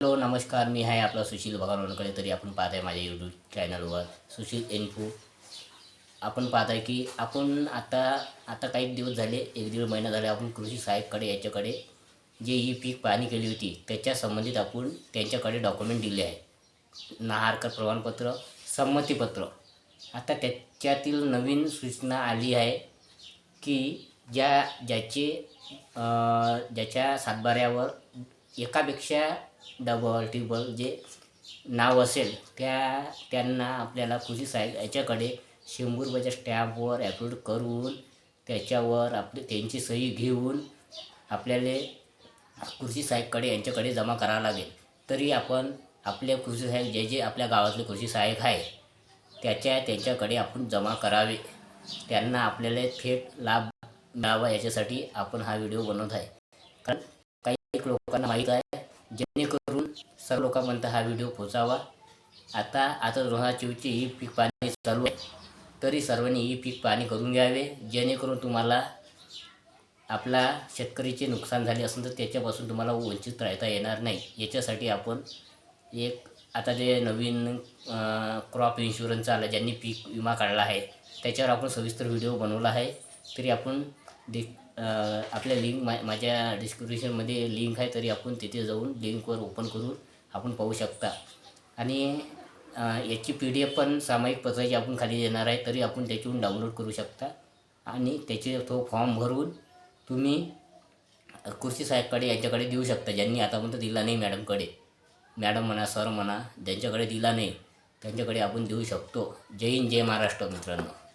Hello नमस्कार. मी आहे आपला सुशील भगवानकडे तरी आपण पाहत आहे माझ्या यूट्यूब चॅनलवर सुशील इन्फो आपण पाहत आहे की आपण आता आता काही दिवस झाले एक दीड महिना झाले आपण कृषी साहेबकडे याच्याकडे जे ही पीक पाहणी केली होती त्याच्या संबंधित आपण त्यांच्याकडे डॉक्युमेंट दिले आहे. नाहारकर प्रमाणपत्र संमतीपत्र. आता त्याच्यातील नवीन सूचना आली आहे की ज्या ज्याचे ज्याच्या सातबाऱ्यावर एकापेक्षा डबल टिबल जे नाव असेल त्या त्यांना आपल्याला कृषी साहेब याच्याकडे शंभर रुपयाच्या स्टॅम्पवर ॲपलोड करून त्याच्यावर आपली त्यांची सही घेऊन आपल्याला कृषी साहेबकडे यांच्याकडे जमा करावं लागेल. तरी आपण आपले कृषी साहेब जे जे आपल्या गावातले कृषी सहाय्यक आहे त्याच्या त्यांच्याकडे आपण जमा करावे. त्यांना आपल्याला थेट लाभ मिळावा याच्यासाठी आपण हा व्हिडिओ बनवत आहे. कारण काही लोकांना माहीत आहे जेणेकरून सर्व लोकांपर्यंत हा व्हिडिओ पोचावा आता आता दोन हजार चोवीसची ही पीक पाणी चालू आहे. तरी सर्वांनी ही पीक पाणी करून घ्यावे. जेणेकरून तुम्हाला आपला शेतकरीचे नुकसान झाले असेल तर त्याच्यापासून तुम्हाला वंचित राहता येणार नाही. याच्यासाठी आपण एक आता जे नवीन क्रॉप इन्शुरन्स आला ज्यांनी पीक विमा काढला आहे त्याच्यावर आपण सविस्तर व्हिडिओ बनवला आहे. तरी आपण डि आपल्या लिंक मा माझ्या डिस्क्रिप्शनमध्ये लिंक आहे तरी आपण तिथे जाऊन लिंकवर ओपन करून आपण पाहू शकता. आणि याची पी डी एफ पण सामायिक पत्राची आपण खाली देणार आहे तरी आपण त्याच्यावरून डाउनलोड करू शकता. आणि त्याचे तो फॉर्म भरून तुम्ही कृषी साहेबकडे यांच्याकडे देऊ शकता ज्यांनी आतापर्यंत दिला नाही मॅडमकडे मॅडम म्हणा सर म्हणा ज्यांच्याकडे दिला नाही त्यांच्याकडे आपण देऊ शकतो. जय हिंद जय महाराष्ट्र मित्रांनो.